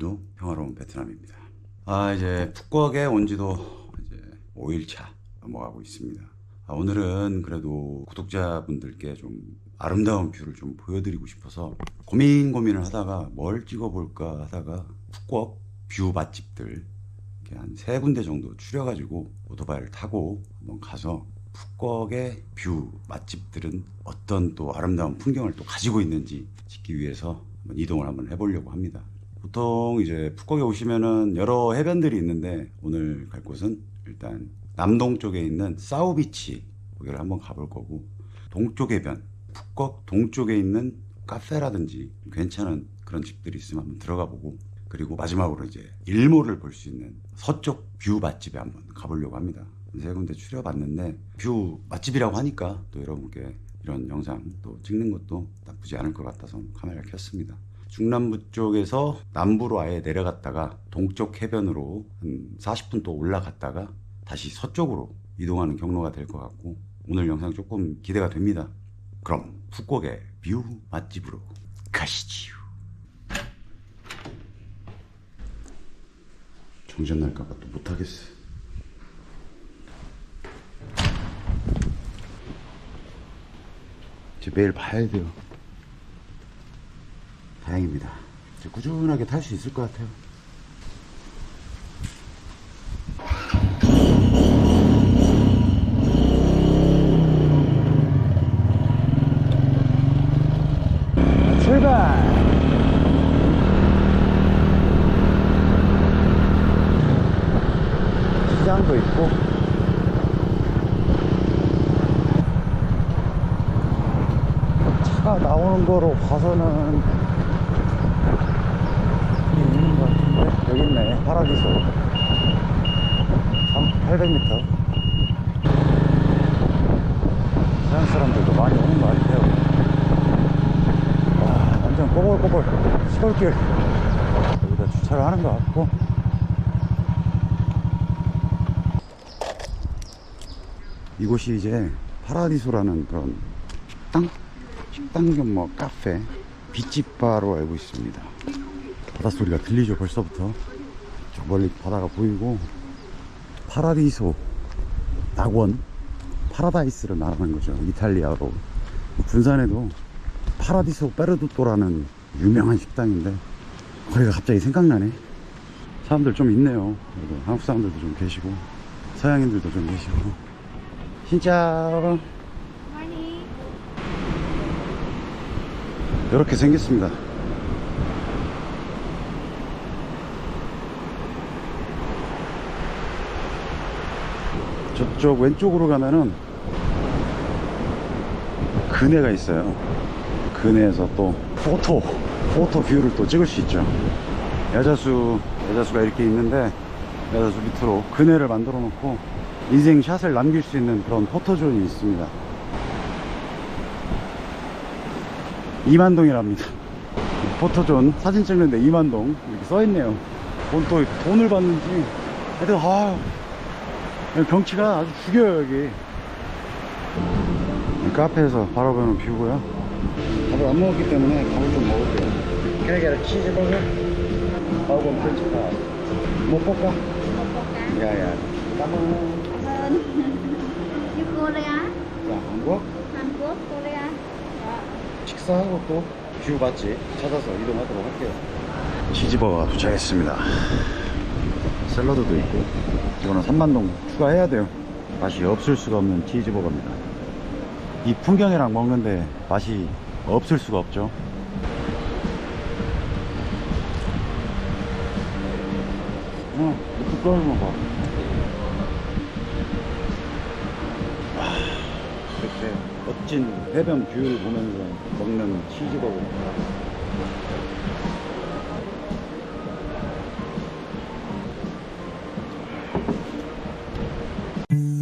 오늘도 평화로운 베트남입니다. 아 이제 푸꾸옥에 온 지도 이제 5일차 넘어가고 있습니다. 아, 오늘은 그래도 구독자분들께 좀 아름다운 뷰를 좀 보여드리고 싶어서 고민 고민을 하다가 뭘 찍어볼까 하다가 푸꾸옥 뷰 맛집들 한 세 군데 정도 추려가지고 오토바이를 타고 한번 가서 푸꾸옥의 뷰 맛집들은 어떤 또 아름다운 풍경을 또 가지고 있는지 찍기 위해서 이동을 한번 해보려고 합니다. 보통 이제 푸꾸옥에 오시면은 여러 해변들이 있는데 오늘 갈 곳은 일단 남동 쪽에 있는 사우비치 거기를 한번 가볼 거고 동쪽 해변 푸꾸옥 동쪽에 있는 카페라든지 괜찮은 그런 집들이 있으면 한번 들어가 보고 그리고 마지막으로 이제 일몰을 볼 수 있는 서쪽 뷰 맛집에 한번 가보려고 합니다. 세 군데 추려봤는데 뷰 맛집이라고 하니까 또 여러분께 이런 영상 또 찍는 것도 나쁘지 않을 것 같아서 카메라를 켰습니다. 중남부 쪽에서 남부로 아예 내려갔다가 동쪽 해변으로 한 40분 또 올라갔다가 다시 서쪽으로 이동하는 경로가 될 것 같고 오늘 영상 조금 기대가 됩니다. 그럼 푸꾸옥의 뷰 맛집으로 가시지요. 정전 날까봐 또 못하겠어. 이제 매일 봐야 돼요. 다행입니다. 꾸준하게 탈 수 있을 것 같아요. 출발! 시장도 있고 나오는 거로 봐서는 것 같은데 여기 있네 파라디소 800m 서양 사람들도 많이 오는 것 같아요 와 완전 꼬불꼬불 시골길 여기다 주차를 하는 것 같고 이곳이 이제 파라디소라는 그런 식당? 식당 겸 뭐 카페, 빗집바로 알고 있습니다. 바닷소리가 들리죠, 벌써부터. 저 멀리 바다가 보이고, 파라디소, 낙원, 파라다이스를 말하는 거죠. 이탈리아로. 군산에도 파라디소 페르두토라는 유명한 식당인데, 거기가 갑자기 생각나네. 사람들 좀 있네요. 그리고 한국 사람들도 좀 계시고, 서양인들도 좀 계시고. 진짜. 이렇게 생겼습니다. 저쪽 왼쪽으로 가면은 근해가 있어요. 근해에서 또 포토, 포토 뷰를 또 찍을 수 있죠. 야자수, 야자수가 이렇게 있는데 야자수 밑으로 근해를 만들어 놓고 인생 샷을 남길 수 있는 그런 포토존이 있습니다. 이만동이랍니다. 포토존 사진 찍는데 이만동 이렇게 써있네요. 돈 또 돈을 받는지 하여튼 아 경치가 아주 죽여요 여기. 이 카페에서 바라보는 뷰고요. 밥을 안 먹었기 때문에 밥을 좀 먹을게요. A cheeseburger? How about French fries? 못 볼까? 야야. 까만. You Korea? 자 한국 Quốc, Korea. 식사하고 또뷰 맛집 찾아서 이동하도록 할게요. 치즈버거가 도착했습니다. 샐러드도 있고 이거는 3만동 추가해야 돼요. 맛이 없을 수가 없는 치즈버거입니다. 이 풍경이랑 먹는데 맛이 없을 수가 없죠. 어, 뚜껑을 먹어. 와, 이렇게 멋진 해변 뷰를 보면서 먹는 치즈버거.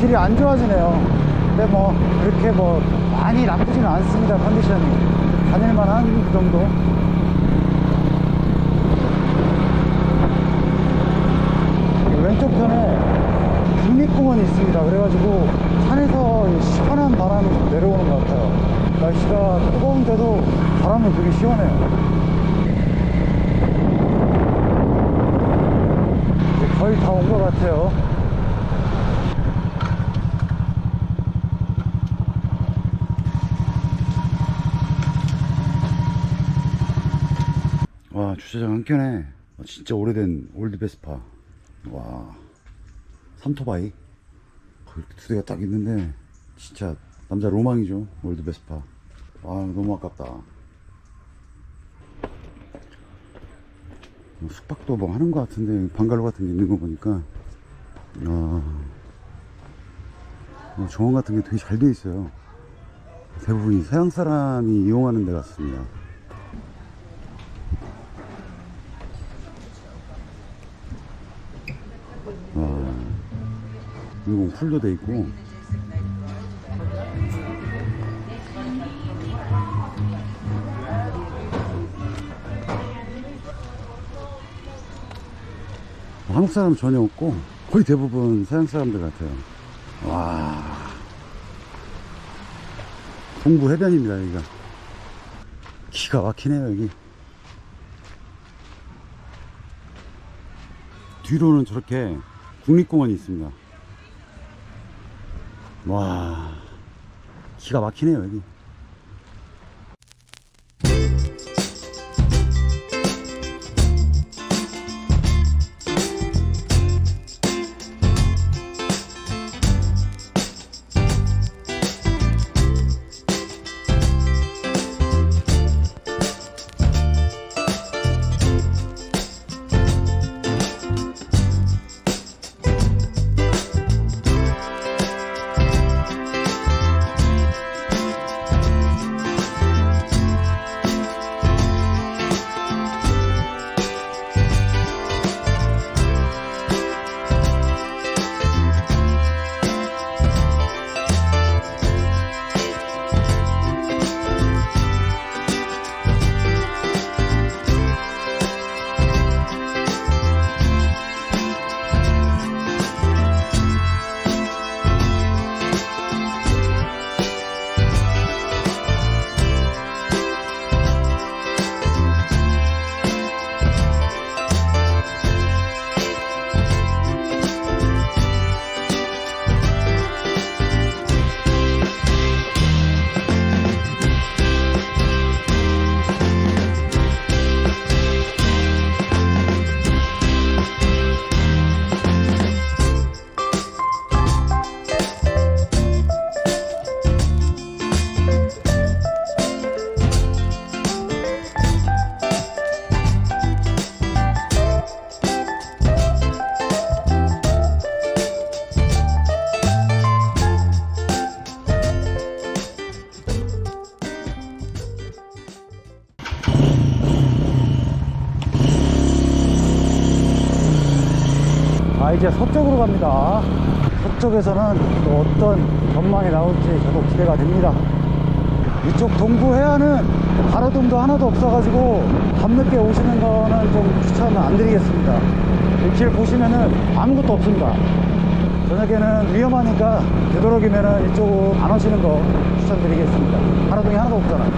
길이 안 좋아지네요. 근데 뭐 그렇게 뭐 많이 나쁘지는 않습니다. 컨디션이 다닐만한 정도. 왼쪽 편에 국립공원이 있습니다. 그래가지고 산에서 시원한 바람이 좀 내려오는 것 같아요. 날씨가 뜨거운데도 바람이 되게 시원해요. 거의 다 온 것 같아요. 와 주차장 한 켠에 어, 진짜 오래된 올드 베스파. 와 삼토바이? 두 대가 딱 있는데 진짜 남자 로망이죠 올드 베스파. 와 너무 아깝다. 뭐 숙박도 뭐 하는 것 같은데 방갈로 같은 게 있는 거 보니까. 아 어, 정원 같은 게 되게 잘 돼 있어요. 대부분이 서양 사람이 이용하는 데 같습니다 인공 풀도 돼 있고. 한국 사람 전혀 없고 거의 대부분 서양 사람들 같아요. 와, 동부 해변입니다 여기가. 기가 막히네요 여기. 뒤로는 저렇게 국립공원이 있습니다. 와, 기가 막히네요, 여기. 아, 이제 서쪽으로 갑니다. 서쪽에서는 또 어떤 전망이 나올지 저도 기대가 됩니다. 이쪽 동부 해안은 가로등도 하나도 없어가지고 밤늦게 오시는 거는 좀 추천 안 드리겠습니다. 이길 보시면은 아무것도 없습니다. 저녁에는 위험하니까 되도록이면은 이쪽 안 오시는 거 추천드리겠습니다. 가로등이 하나도 없잖아요.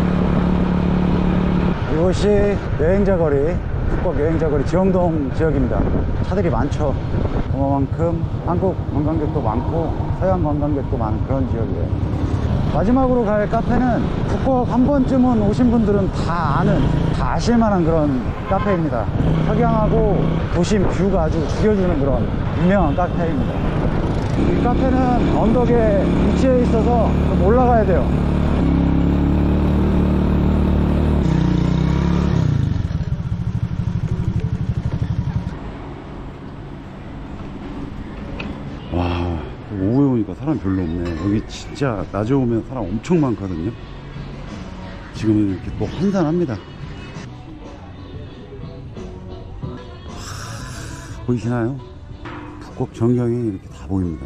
이곳이 여행자 거리, 북곡 여행자 거리 지영동 지역입니다. 차들이 많죠. 그만큼 한국 관광객도 많고 서양 관광객도 많은 그런 지역이에요. 마지막으로 갈 카페는 북곡 한 번쯤은 오신 분들은 다 아는, 다 아실 만한 그런 카페입니다. 석양하고 도심 뷰가 아주 죽여주는 그런 유명한 카페입니다. 이 카페는 언덕에 위치해 있어서 좀 올라가야 돼요. 진짜 낮에 오면 사람 엄청 많거든요. 지금은 이렇게 또 한산합니다. 하... 보이시나요? 북극 전경이 이렇게 다 보입니다.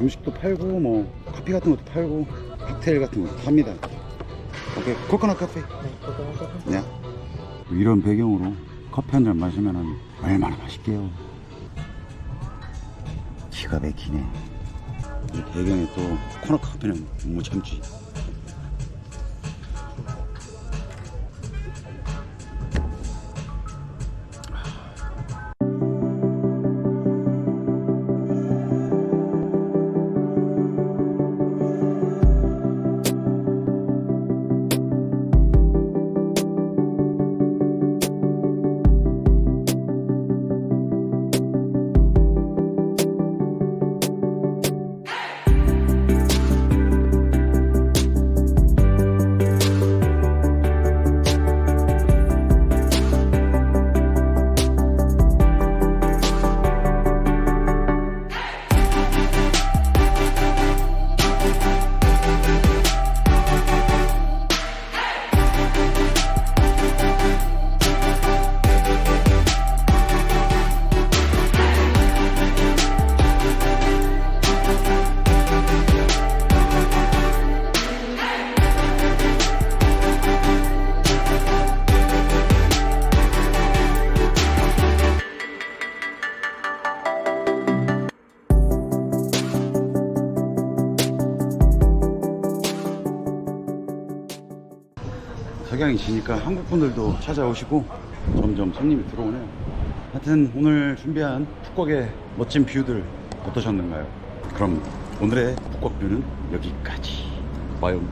음식도 팔고 뭐 커피 같은 것도 팔고 칵테일 같은 것도 팝니다. 오케이 코코넛 커피. 네. 이런 배경으로 커피 한 잔 마시면은 얼마나 맛있게요. 기가 막히네. 이 배경에 또 코코넛 커피는 못 참지. 석양이 지니까 한국 분들도 찾아오시고 점점 손님이 들어오네요. 하여튼 오늘 준비한 푸꺽의 멋진 뷰들 어떠셨는가요? 그럼 오늘의 푸꺽 뷰는 여기까지. 봐요.